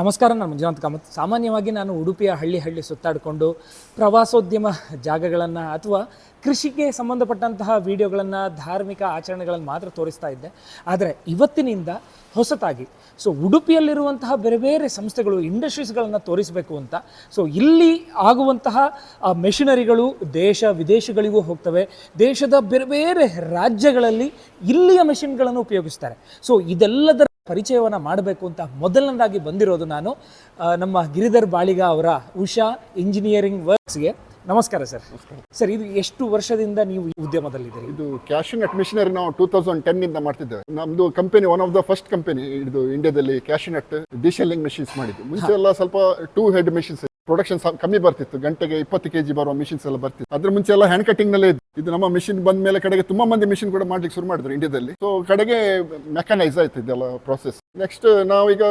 ನಮಸ್ಕಾರ, ನಾನು ಮಂಜುನಾಥ್ ಕಾಮತ್. ಸಾಮಾನ್ಯವಾಗಿ ನಾನು ಉಡುಪಿಯ ಹಳ್ಳಿ ಹಳ್ಳಿ ಸುತ್ತಾಡಿಕೊಂಡು ಪ್ರವಾಸೋದ್ಯಮ ಜಾಗಗಳನ್ನು ಅಥವಾ ಕೃಷಿಗೆ ಸಂಬಂಧಪಟ್ಟಂತಹ ವಿಡಿಯೋಗಳನ್ನು, ಧಾರ್ಮಿಕ ಆಚರಣೆಗಳನ್ನು ಮಾತ್ರ ತೋರಿಸ್ತಾ ಇದ್ದೆ. ಆದರೆ ಇವತ್ತಿನಿಂದ ಹೊಸತಾಗಿ, ಸೊ ಉಡುಪಿಯಲ್ಲಿರುವಂತಹ ಬೇರೆ ಬೇರೆ ಸಂಸ್ಥೆಗಳು, ಇಂಡಸ್ಟ್ರೀಸ್ಗಳನ್ನು ತೋರಿಸಬೇಕು ಅಂತ, ಸೊ ಇಲ್ಲಿ ಆಗುವಂತಹ ಮೆಷಿನರಿಗಳು ದೇಶ ವಿದೇಶಗಳಿಗೂ ಹೋಗ್ತವೆ. ದೇಶದ ಬೇರೆ ಬೇರೆ ರಾಜ್ಯಗಳಲ್ಲಿ ಇಲ್ಲಿಯ ಮೆಷಿನ್ಗಳನ್ನು ಉಪಯೋಗಿಸ್ತಾರೆ. ಸೊ ಇದೆಲ್ಲದರ ಪರಿಚಯವನ್ನು ಮಾಡಬೇಕು ಅಂತ ಮೊದಲನೇದಾಗಿ ಬಂದಿರೋದು ನಾನು ನಮ್ಮ ಗಿರಿಧರ್ ಬಾಳಿಗ ಅವರ ಉಷಾ ಇಂಜಿನಿಯರಿಂಗ್ ವರ್ಕ್ಸ್ಗೆ ನಮಸ್ಕಾರ ಸರ್. ಸರ್ ಇದು ಎಷ್ಟು ವರ್ಷದಿಂದ ನೀವು ಈ ಉದ್ಯಮದಲ್ಲಿದ್ದೀರಿ? ಇದು ಕ್ಯಾಶ್ ಅಟ್ ಮಿಷನರಿ ನಾವು ಟೂ ತೌಸಂಡ್ ಟೆನ್ ಇಂದ ಮಾಡ್ತಿದ್ದೇವೆ. ನಮ್ದು company one of the first company ಇದು ಇಂಡಿಯಾದಲ್ಲಿ ಕ್ಯಾಶ್ ಅಟ್ ಡಿಶೆಲ್ಲಿಂಗ್ ಮಿಷಿನ್ಸ್ ಮಾಡಿದ್ದು. ಮುಂಚೆ ಎಲ್ಲ ಸ್ವಲ್ಪ ಟೂ ಹೆಡ್ ಮಿಷಿನ್ಸ್ ಪ್ರೊಡಕ್ಷನ್ ಕಮ್ಮಿ ಬರ್ತಿತ್ತು ಗಂಟೆಗೆ ಇಪ್ಪತ್ತು ಕೆಜಿ ಬರುವ ಮಿಷಿನ್ಸ್ ಎಲ್ಲ ಬರ್ತಿತ್ತು. ಅದ್ರ ಮುಂಚೆ ಎಲ್ಲ ಹ್ಯಾಂಡ್ ಕಟಿಂಗ್ ನಲ್ಲೇ ಇತ್ತು ಇದು ನಮ್ಮ ಮಿಷಿನ್ ಬಂದ ಮೇಲೆ ಕಡೆಗೆ ತುಂಬಾ ಮಂದಿ ಮಿಷಿನ್ ಕೂಡ ಮಾಡ್ಲಿಕ್ಕೆ ಶುರು ಮಾಡಿದ್ರು ಇಂಡಿಯಾದಲ್ಲಿ ಸೊ ಕಡೆಗೆ ಮೆಕನೈಸ್ ಆಯ್ತು ಇದೆಲ್ಲ ಪ್ರಾಸೆಸ್ ನೆಕ್ಸ್ಟ್ ನಾವೀಗ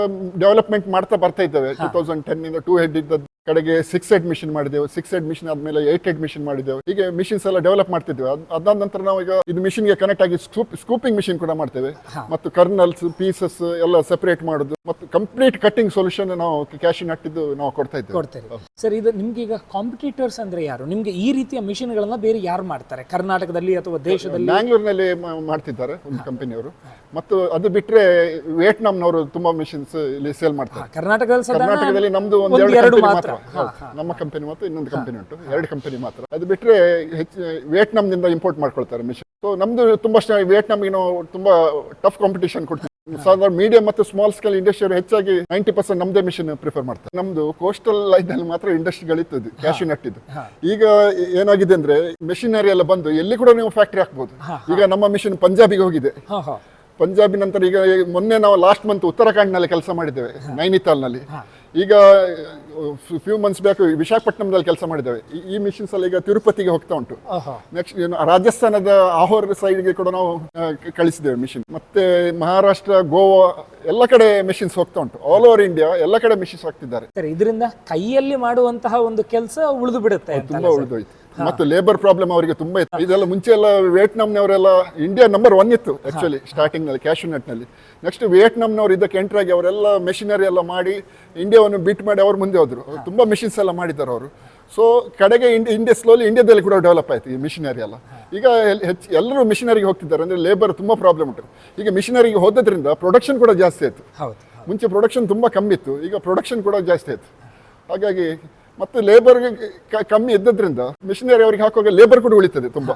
ಡೆವಲಪ್ಮೆಂಟ್ ಮಾಡ್ತಾ ಬರ್ತಾ ಇದ್ದೇವೆ. ಟೂ ತೌಸಂಡ್ ಟೆನ್ ಇಂದ ಟೂ ಹೆಡ್ ಇದ್ದದ್ದು. ಕಡೆಗೆ ಸಿಕ್ಸ್ ಹೆಡ್ ಮಿಷಿನ್ ಮಾಡಿದೆವು. ಸಿಕ್ಸ್ ಹೆಡ್ ಮಿಷಿನ್ ಆದ್ಮೇಲೆ ಏಟ್ ಹೆಡ್ ಮಿಷಿನ್ ಮಾಡಿದೆವು. ಹೀಗೆ ಮಿಷಿನ್ಸ್ ಎಲ್ಲ ಡೆವಲಪ್ ಮಾಡ್ತಿದ್ವಿ. ಅದ್- ಅದಾದ ನಂತರ ನಾವು ಈಗ ಇದು ಮಿಷಿನ್ಗೆ ಕನೆಕ್ಟ್ ಆಗಿ ಸ್ಕೂಪಿಂಗ್ ಮಿಷಿನ್ ಕೂಡ ಮಾಡ್ತೇವೆ. ಮತ್ತು ಕರ್ನಲ್ಸ್ ಪೀಸಸ್ ಎಲ್ಲ ಸೆಪರೇಟ್ ಮಾಡುದು. ಮತ್ತು ಕಂಪ್ಲೀಟ್ ಕಟ್ಟಿಂಗ್ ಸೊಲ್ಯೂಷನ್ ನಾವು ಕ್ಯಾಶಿನ್ ಹಟ್ಟಿದ್ದು ನಾವು ಕೊಡ್ತಾ ಇದ್ದೇವೆ. ಕೊಡ್ತೇವೆ. ಸರ್ ಇದು ನಿಮ್ಗೆ ಈಗ ಕಾಂಪಿಟೇಟರ್ಸ್ ಅಂದ್ರೆ ಯಾರು? ನಿಮ್ಗೆ ಈ ರೀತಿಯ ಮಿಷಿನ್ಗಳನ್ನ ಬೇರೆ ಯಾರು ಮಾಡ್ತಾರೆ? ಕರ್ನಾಟಕದಲ್ಲಿ ಅಥವಾ ದೇಶದಲ್ಲಿ? ಬ್ಯಾಂಗ್ಳೂರ್ನಲ್ಲಿ ಮಾಡ್ತಿದ್ದಾರೆ ಒಂದು ಕಂಪನಿಯವರು ಮತ್ತು ಅದು ಬಿಟ್ರೆ ವಿಯೆಟ್ನಾಂನವರು ತುಂಬಾ ಮಿಷಿನ್ಸ್ ಇಲ್ಲಿ ಸೇಲ್ ಮಾಡ್ತಾರೆ. ಕರ್ನಾಟಕದಲ್ಲಿ ಕರ್ನಾಟಕದಲ್ಲಿ ನಮ್ದು ಒಂದು ಎರಡು ಮಾತ್ರ. ಹೌದು. ನಮ್ಮ ಕಂಪನಿ ಮತ್ತು ಇನ್ನೊಂದು ಕಂಪನಿ ಉಂಟು. ಎರಡು ಕಂಪನಿ ಮಾತ್ರ. ಅದು ಬಿಟ್ರೆ ಹೆಚ್ಚು ವಿಯೆಟ್ನಾಂನಿಂದ ಇಂಪೋರ್ಟ್ ಮಾಡ್ಕೊಳ್ತಾರೆ ಮಿಷನ್ ಸೊ ನಮ್ದು ತುಂಬಾ ವಿಯೆಟ್ನಾಂಗೆ ನಾವು ತುಂಬಾ ಟಫ್ ಕಾಂಪಿಟೇಷನ್ ಕೊಡ್ತೀವಿ. ಸಾಧಾರಣ ಮೀಡಿಯಂ ಮತ್ತು ಸ್ಮಾಲ್ ಸ್ಕೇಲ್ ಇಂಡಸ್ಟ್ರಿ ಹೆಚ್ಚಾಗಿ ನೈಂಟಿ ಪರ್ಸೆಂಟ್ ನಮ್ದೇ ಮಿಷನ್ ಪ್ರಿಫರ್ ಮಾಡ್ತಾರೆ. ನಮ್ದು ಕೋಸ್ಟಲ್ ಲೈನ್ ಅಲ್ಲಿ ಮಾತ್ರ ಇಂಡಸ್ಟ್ರಿಗಳಿತ್ತು ಕ್ಯಾಶು ನಟ್ಟಿದ್ದು ಈಗ ಏನಾಗಿದೆ ಅಂದ್ರೆ ಮೆಷಿನರಿ ಎಲ್ಲ ಬಂದು ಎಲ್ಲಿ ಕೂಡ ನೀವು ಫ್ಯಾಕ್ಟ್ರಿ ಹಾಕ್ಬೋದು. ಈಗ ನಮ್ಮ ಮಿಷನ್ ಪಂಜಾಬಿಗೆ ಹೋಗಿದೆ. ಪಂಜಾಬಿ ನಂತರ ಈಗ ಮೊನ್ನೆ ನಾವು ಲಾಸ್ಟ್ ಮಂತ್ ಉತ್ತರಾಖಂಡ್ನಲ್ಲಿ ಕೆಲಸ ಮಾಡಿದ್ದೇವೆ ನೈನಿತಾಲ್ನಲ್ಲಿ. ಈಗ ಫ್ಯೂ ಮಂತ್ಸ್ ಬ್ಯಾಕ್ ವಿಶಾಖಪಟ್ಟಣದಲ್ಲಿ ಕೆಲಸ ಮಾಡಿದ್ದೇವೆ. ಈ- ಈ ಮಿಷನ್ಸ್ ಎಲ್ಲ ಈಗ ತಿರುಪತಿಗೆ ಹೋಗ್ತಾ ಉಂಟು. ಆಹಾ. ನೆಕ್ಸ್ಟ್ ರಾಜಸ್ಥಾನದ ಆಹೋರ್ ಸೈಡ್ಗೆ ಕೂಡ ನಾವು ಆ, ಕ- ಕಳಿಸಿದ್ದೇವೆ ಮಿಷಿನ್ ಮತ್ತೆ ಮಹಾರಾಷ್ಟ್ರ ಗೋವಾ ಎಲ್ಲ ಕಡೆ ಮಿಷಿನ್ಸ್ ಹೋಗ್ತಾ ಉಂಟು. ಆಲ್ ಓವರ್ ಇಂಡಿಯಾ ಎಲ್ಲ ಕಡೆ ಮಿಷಿನ್ಸ್ ಹಾಕ್ತಿದ್ದಾರೆ ಸರ್ ಇದರಿಂದ ಕೈಯಲ್ಲಿ ಮಾಡುವಂತಹ ಒಂದು ಕೆಲಸ ಉಳಿದು ಬಿಡುತ್ತೆ ಅಂತ ತುಂಬಾ ಉಳಿದೋಯ್ತು. ಮತ್ತು ಲೇಬರ್ ಪ್ರಾಬ್ಲಮ್ ಅವರಿಗೆ ತುಂಬಾ ಇತ್ತು. ಇದೆಲ್ಲ ಮುಂಚೆ ಎಲ್ಲ ವಿಯೆಟ್ನಾಂನವರೆಲ್ಲ ಇಂಡಿಯಾ ನಂಬರ್ ಒನ್ ಇತ್ತು ಆಕ್ಚುಲಿ ಸ್ಟಾರ್ಟಿಂಗ್ನಲ್ಲಿ ಕ್ಯಾಶು ನಲ್ಲಿ. ನೆಕ್ಸ್ಟ್ ವಿಯೆಟ್ನಾಂನವರು ಇದಕ್ಕೆ ಎಂಟರ್ ಆಗಿ ಅವರೆಲ್ಲ ಮೆಷಿನರಿ ಎಲ್ಲ ಮಾಡಿ ಇಂಡಿಯಾವನ್ನು ಬಿಟ್ ಮಾಡಿ ಅವ್ರು ಮುಂದೆ ಹೋದ್ರು. ತುಂಬಾ ಮಿಷಿನ್ಸ್ ಎಲ್ಲ ಮಾಡಿದ್ದಾರೆ ಅವರು. ಸೊ ಕಡೆಗೆ ಇಂಡಿಯಾ ಇಂಡಿಯಾ ಸ್ಲೋಲಿ ಇಂಡಿಯಾದಲ್ಲಿ ಕೂಡ ಡೆವಲಪ್ ಆಯ್ತು ಈ ಮಿಷಿನರಿ ಎಲ್ಲ. ಈಗ ಹೆಚ್ಚು ಎಲ್ಲರೂ ಮಿಷಿನರಿಗೆ ಹೋಗ್ತಿದ್ದಾರೆ. ಅಂದ್ರೆ ಲೇಬರ್ ತುಂಬಾ ಪ್ರಾಬ್ಲಮ್ ಉಂಟು. ಈಗ ಮಿಷಿನರಿಗೆ ಹೋದ್ರಿಂದ ಪ್ರೊಡಕ್ಷನ್ ಕೂಡ ಜಾಸ್ತಿ ಆಯ್ತು. ಮುಂಚೆ ಪ್ರೊಡಕ್ಷನ್ ತುಂಬ ಕಮ್ಮಿ ಇತ್ತು. ಈಗ ಪ್ರೊಡಕ್ಷನ್ ಕೂಡ ಜಾಸ್ತಿ ಆಯ್ತು. ಹಾಗಾಗಿ ಮತ್ತು ಲೇಬರ್ ಕಮ್ಮಿ ಇದ್ದದ್ರಿಂದ ಮಿಷಿನರಿ ಅವರಿಗೆ ಹಾಕುವಾಗ ಲೇಬರ್ ಕೂಡ ಉಳಿತದೆ ತುಂಬ.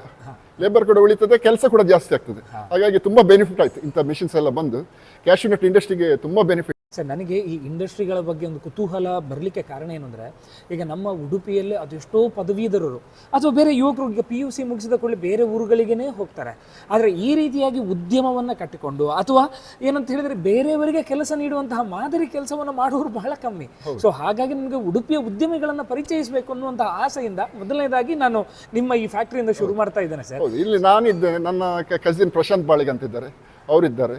ಲೇಬರ್ ಕೂಡ ಉಳಿತದೆ ಕೆಲಸ ಕೂಡ ಜಾಸ್ತಿ ಆಗ್ತದೆ. ಹಾಗಾಗಿ ತುಂಬ ಬೆನಿಫಿಟ್ ಆಯ್ತು ಇಂಥ ಮಿಷಿನ್ಸ್ ಎಲ್ಲ ಬಂದು. ಕ್ಯಾಶುನಟ್ ಇಂಡಸ್ಟ್ರಿಗೆ ತುಂಬ ಬೆನಿಫಿಟ್ ಸರ್ ನನಗೆ ಈ ಇಂಡಸ್ಟ್ರಿಗಳ ಬಗ್ಗೆ ಒಂದು ಕುತೂಹಲ ಬರಲಿಕ್ಕೆ ಕಾರಣ ಏನಂದರೆ ಈಗ ನಮ್ಮ ಉಡುಪಿಯಲ್ಲಿ ಅದೆಷ್ಟೋ ಪದವೀಧರರು ಅಥವಾ ಬೇರೆ ಯುವಕರು ಈಗ ಪಿ ಯು ಸಿ ಮುಗಿಸಿದ ಕೂಡಲೇ ಬೇರೆ ಊರುಗಳಿಗೇ ಹೋಗ್ತಾರೆ. ಆದರೆ ಈ ರೀತಿಯಾಗಿ ಉದ್ಯಮವನ್ನು ಕಟ್ಟಿಕೊಂಡು ಅಥವಾ ಏನಂತ ಹೇಳಿದರೆ ಬೇರೆಯವರಿಗೆ ಕೆಲಸ ನೀಡುವಂತಹ ಮಾದರಿ ಕೆಲಸವನ್ನು ಮಾಡುವವರು ಬಹಳ ಕಮ್ಮಿ. ಸೊ ಹಾಗಾಗಿ ನನಗೆ ಉಡುಪಿಯ ಉದ್ಯಮಿಗಳನ್ನು ಪರಿಚಯಿಸಬೇಕು ಅನ್ನುವಂತಹ ಆಸೆಯಿಂದ ಮೊದಲನೇದಾಗಿ ನಾನು ನಿಮ್ಮ ಈ ಫ್ಯಾಕ್ಟ್ರಿಯಿಂದ ಶುರು ಮಾಡ್ತಾ ಇದ್ದೇನೆ ಸರ್ ಇಲ್ಲಿ ನಾನಿದ್ದೇನೆ. ನನ್ನ ಕಸಿನ್ ಪ್ರಶಾಂತ್ ಬಾಳಿಗೆ ಅಂತಿದ್ದಾರೆ ಅವರಿದ್ದಾರೆ.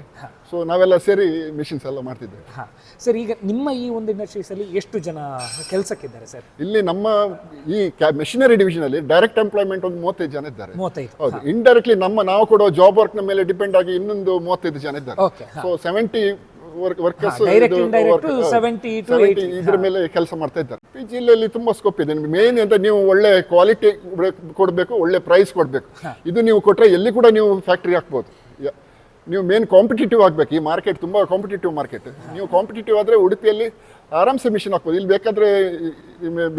ಸೊ ನಾವೆಲ್ಲ ಸೇರಿ ಮಿಷಿನ್ಸ್ ಎಲ್ಲ ಮಾಡ್ತಿದ್ದೇವೆ. ಹಾಂ. ಸರ್ ಈಗ ನಿಮ್ಮ ಈ ಒಂದು ಇಂಡಸ್ಟ್ರೀಸಲ್ಲಿ ಎಷ್ಟು ಜನ ಕೆಲಸಕ್ಕಿದ್ದಾರೆ ಸರ್? ಇಲ್ಲಿ ನಮ್ಮ ಈ ಮೆಷಿನರಿ ಡಿವಿಷನ್ ಅಲ್ಲಿ ಡೈರೆಕ್ಟ್ ಎಂಪ್ಲಾಯ್ಮೆಂಟ್ ಒಂದು ಮೂವತ್ತೈದು ಜನ ಇದ್ದಾರೆ. ಮೂವತ್ತೈದು ಹೌದು. ಇಂಡೈರೆಕ್ಟ್ಲಿ ನಮ್ಮ ನಾವು ಕೊಡೋ ಜಾಬ್ ವರ್ಕ್ನ ಮೇಲೆ ಡಿಪೆಂಡ್ ಆಗಿ ಇನ್ನೊಂದು ಮೂವತ್ತೈದು ಜನ ಇದ್ದಾರೆ. ಓಕೆ ಸೊ ಸೆವೆಂಟಿ ವರ್ಕರ್ಸ್ ಇದ್ರ ಮೇಲೆ ಕೆಲಸ ಮಾಡ್ತಾ ಇದ್ದಾರೆ. ಪಿ ಜಿಲ್ಲೆಯಲ್ಲಿ ತುಂಬಾ ಸ್ಕೋಪ್ ಇದೆ. ಮೇನ್ ಅಂತ ನೀವು ಒಳ್ಳೆ ಕ್ವಾಲಿಟಿ ಕೊಡಬೇಕು ಒಳ್ಳೆ ಪ್ರೈಸ್ ಕೊಡಬೇಕು. ಇದು ನೀವು ಕೊಟ್ರೆ ಎಲ್ಲಿ ಕೂಡ ನೀವು ಫ್ಯಾಕ್ಟ್ರಿ ಹಾಕ್ಬೋದು. ನೀವು ಮೇನ್ ಕಾಂಪಿಟೇಟಿವ್ ಆಗಬೇಕು. ಈ ಮಾರ್ಕೆಟ್ ತುಂಬ ಕಾಂಪಿಟೇಟಿವ್ ಮಾರ್ಕೆಟ್ ನೀವು ಕಾಂಪಿಟೇಟಿವ್ ಆದರೆ ಉಡುಪಿಯಲ್ಲಿ ಆರಾಮ್ಸೆ ಮಿಷನ್ ಹಾಕ್ಬೋದು. ಇಲ್ಲಿ ಬೇಕಾದ್ರೆ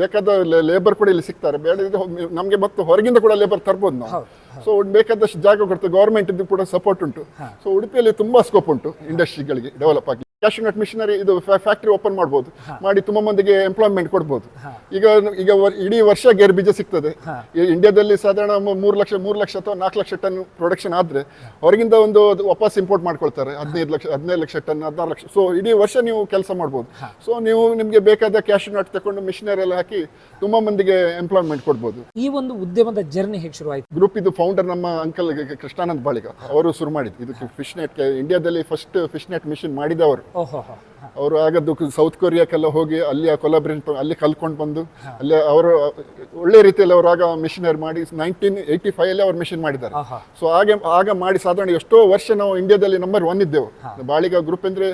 ಬೇಕಾದ ಲೇಬರ್ ಕೂಡ ಇಲ್ಲಿ ಸಿಗ್ತಾರೆ. ಬೇಡ ನಮಗೆ ಮತ್ತು ಹೊರಗಿಂದ ಕೂಡ ಲೇಬರ್ ತರ್ಬೋದು ನಾವು. ಸೊ ಬೇಕಾದಷ್ಟು ಜಾಗ ಕೊಡ್ತೇವೆ ಗೌರ್ಮೆಂಟ್ ಕೂಡ ಸಪೋರ್ಟ್ ಉಂಟು. ಸೊ ಉಡುಪಿಯಲ್ಲಿ ತುಂಬಾ ಸ್ಕೋಪ್ ಉಂಟು. ಇಂಡಸ್ಟ್ರಿಗಳಿಗೆ ಡೆವಲಪ್ ಆಗಿ. ಕ್ಯಾಶ್ ನಟ್ ಮಿಷನರಿ ಇದು ಫ್ಯಾಕ್ಟ್ರಿ ಓಪನ್ ಮಾಡ್ಬೋದು. ಮಾಡಿ ತುಂಬಾ ಮಂದಿಗೆ ಎಂಪ್ಲಾಯ್ಮೆಂಟ್ ಕೊಡ್ಬೋದು. ಈಗ ಈಗ ಇಡೀ ವರ್ಷ ಗೇರ್ ಬೀಜ ಸಿಗ್ತದೆ. ಇಂಡಿಯಾದಲ್ಲಿ ಸಾಧಾರಣ ಮೂರು ಲಕ್ಷ ಮೂರು ಲಕ್ಷ ಅಥವಾ ನಾಲ್ಕು ಲಕ್ಷ ಟನ್ ಪ್ರೊಡಕ್ಷನ್ ಆದ್ರೆ ಹೊರಗಿಂದ ಒಂದು ವಾಪಸ್ ಇಂಪೋರ್ಟ್ ಮಾಡ್ಕೊಳ್ತಾರೆ. ಹದಿನೈದು ಲಕ್ಷ ಹದಿನೈದು ಲಕ್ಷ ಟನ್ ಹದಿನಾರು ಲಕ್ಷ. ಸೊ ಇಡೀ ವರ್ಷ ನೀವು ಕೆಲಸ ಮಾಡ್ಬೋದು. ಸೊ ನೀವು ನಿಮಗೆ ಬೇಕಾದ ಕ್ಯಾಶ್ ನಟ್ ತಗೊಂಡು ಮಿಷನರಿ ಎಲ್ಲ ಹಾಕಿ ತುಂಬಾ ಮಂದಿಗೆ ಎಂಪ್ಲಾಯ್ಮೆಂಟ್ ಕೊಡ್ಬೋದು. ಈ ಒಂದು ಉದ್ಯಮದ ಜರ್ನಿ ಹೇಗೆ ಶುರುವಾಯಿತು ಗ್ರೂಪ್ ಇದು ಫೌಂಡರ್ ನಮ್ಮ ಅಂಕಲ್ ಕೃಷ್ಣಾನಂದ್ ಬಾಳಿಗ. ಅವರು ಶುರು ಮಾಡಿದ್ದು. ಇದು ಫಿಶ್ ನೆಟ್ ಇಂಡಿಯಾದಲ್ಲಿ ಫಸ್ಟ್ ಫಿಶ್ ನೆಟ್ ಮಿಷನ್ ಮಾಡಿದವರು. ಅವರು ಆಗದ್ದು ಸೌತ್ ಕೊರಿಯಾಕ್ಕೆಲ್ಲ ಹೋಗಿ ಅಲ್ಲಿ ಕೊಲಾಬ್ರೇಷನ್ ಅಲ್ಲಿ ಕಲ್ಕೊಂಡು ಬಂದು ಅಲ್ಲಿ ಅವರು ಒಳ್ಳೆ ರೀತಿಯಲ್ಲಿ ಅವರು ಆಗ ಮಿಷನರಿ ಮಾಡಿ ನೈನ್ಟೀನ್ ಏಯ್ಟಿ ಫೈವಲ್ಲಿ ಅವ್ರು ಮಿಷನ್ ಮಾಡಿದ್ದಾರೆ. ಸೊ ಹಾಗೆ ಆಗ ಮಾಡಿ ಸಾಧಾರಣ ಎಷ್ಟೋ ವರ್ಷ ನಾವು ಇಂಡಿಯಾದಲ್ಲಿ ನಂಬರ್ ಒನ್ ಇದ್ದೆವು. ಬಾಳಿಗ ಗ್ರೂಪ್ ಅಂದ್ರೆ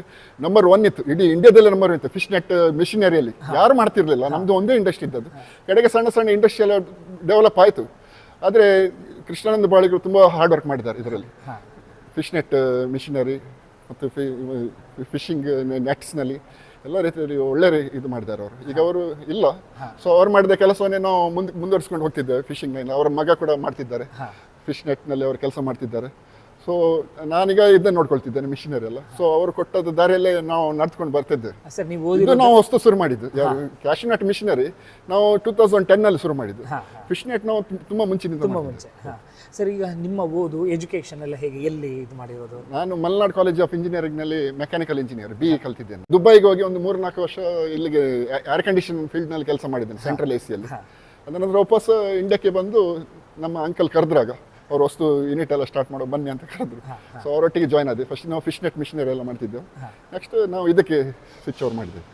ನಂಬರ್ ಒನ್ ಇತ್ತು. ಇಡೀ ಇಂಡಿಯಾದಲ್ಲಿ ನಂಬರ್ ಇತ್ತು. ಫಿಶ್ ನೆಟ್ ಮಿಷನರಿಯಲ್ಲಿ ಯಾರು ಮಾಡ್ತಿರ್ಲಿಲ್ಲ. ನಮ್ದು ಒಂದೇ ಇಂಡಸ್ಟ್ರಿ ಇದ್ದದ್ದು. ಕಡೆಗೆ ಸಣ್ಣ ಸಣ್ಣ ಇಂಡಸ್ಟ್ರಿ ಎಲ್ಲ ಡೆವಲಪ್ ಆಯಿತು. ಆದರೆ ಕೃಷ್ಣಾನಂದ ಬಾಳಿಗರು ತುಂಬ ಹಾರ್ಡ್ ವರ್ಕ್ ಮಾಡಿದ್ದಾರೆ ಇದರಲ್ಲಿ. ಫಿಶ್ ನೆಟ್ ಮಿಷನರಿ ಮತ್ತು ಫಿಶಿಂಗ್ ನೆಟ್ಸ್ನಲ್ಲಿ ಎಲ್ಲ ರೀತಿಯಲ್ಲಿ ಒಳ್ಳೆ ಇದು ಮಾಡಿದ್ದಾರೆ ಅವರು. ಈಗ ಅವರು ಇಲ್ಲ. ಸೊ ಅವ್ರು ಮಾಡಿದ ಕೆಲಸವನ್ನೇ ನಾವು ಮುಂದೆ ಮುಂದುವರಿಸ್ಕೊಂಡು ಹೋಗ್ತಿದ್ದೇವೆ ಫಿಶಿಂಗ್ನಲ್ಲಿ ಅವರ ಮಗ ಕೂಡ ಮಾಡ್ತಿದ್ದಾರೆ. ಫಿಶ್ ನೆಟ್ನಲ್ಲಿ ಅವರು ಕೆಲಸ ಮಾಡ್ತಿದ್ದಾರೆ. ಸೊ ನಾನೀಗ ಇದನ್ನ ನೋಡ್ಕೊಳ್ತಿದ್ದೇನೆ ಮಿಷಿನರಿ ಎಲ್ಲ. ಸೊ ಅವರು ಕೊಟ್ಟದ ದಾರಿಯಲ್ಲೇ ನಾವು ನಡ್ಕೊಂಡು ಬರ್ತಿದ್ದೆ ಸರ್ ನೀವು ಇದು ನಾವು ಹೊಸ್ತು ಶುರು ಮಾಡಿದ್ದು. ಕ್ಯಾಶ್ ಮಿಷಿನರಿ ನಾವು ಟೂ ತೌಸಂಡ್ ಟೆನ್ನಲ್ಲಿ ಶುರು ಮಾಡಿದ್ದು. ಫಿಶ್ ನೆಟ್ ನಾವು ತುಂಬಾ ಮುಂಚಿನಿಂದ ತುಂಬಾ. ಮುಂಚೆ ಸರ್ ಈಗ ನಿಮ್ಮ ಓದು ಎಜುಕೇಶನ್ ಎಲ್ಲ ಹೇಗೆ ಎಲ್ಲಿ ಇದು ಮಾಡಿರೋದು? ನಾನು ಮಲ್ನಾಡ್ ಕಾಲೇಜ್ ಆಫ್ ಇಂಜಿನಿಯರಿಂಗ್ನಲ್ಲಿ ಮೆಕ್ಯಾನಿಕಲ್ ಇಂಜಿನಿಯರ್ ಬಿ ಕಲ್ತಿದ್ದೇನೆ. ದುಬೈಗೆ ಹೋಗಿ ಒಂದು ಮೂರು ನಾಲ್ಕು ವರ್ಷ ಇಲ್ಲಿಗೆ ಏರ್ ಕಂಡೀಷನ್ ಫೀಲ್ಡ್ನಲ್ಲಿ ಕೆಲಸ ಮಾಡಿದ್ದೇನೆ ಸೆಂಟ್ರಲ್ ಎ ಸಿಯಲ್ಲಿ ಅದರ ನಂತರ ವಾಪಸ್ ಇಂಡಿಯಾಕ್ಕೆ ಬಂದು ನಮ್ಮ ಅಂಕಲ್ ಕರೆದ್ರಾಗ. ಅವ್ರು ವಸ್ತು ಯೂನಿಟ್ ಎಲ್ಲ ಸ್ಟಾರ್ಟ್ ಮಾಡೋ ಬನ್ನಿ ಅಂತ ಕರೆದ್ರು. ಸೊ ಅವರೊಟ್ಟಿಗೆ ಜಾಯ್ನ್ ಆದ್ವಿ ಫಸ್ಟ್ ನಾವು ಫಿಶ್ ನೆಟ್ ಮಿಷನರಿ ಎಲ್ಲ ಮಾಡ್ತಿದ್ದೆವು. ನೆಕ್ಸ್ಟ್ ನಾವು ಇದಕ್ಕೆ ಸ್ವಿಚ್ ಓವರ್ ಮಾಡಿದ್ದೇವೆ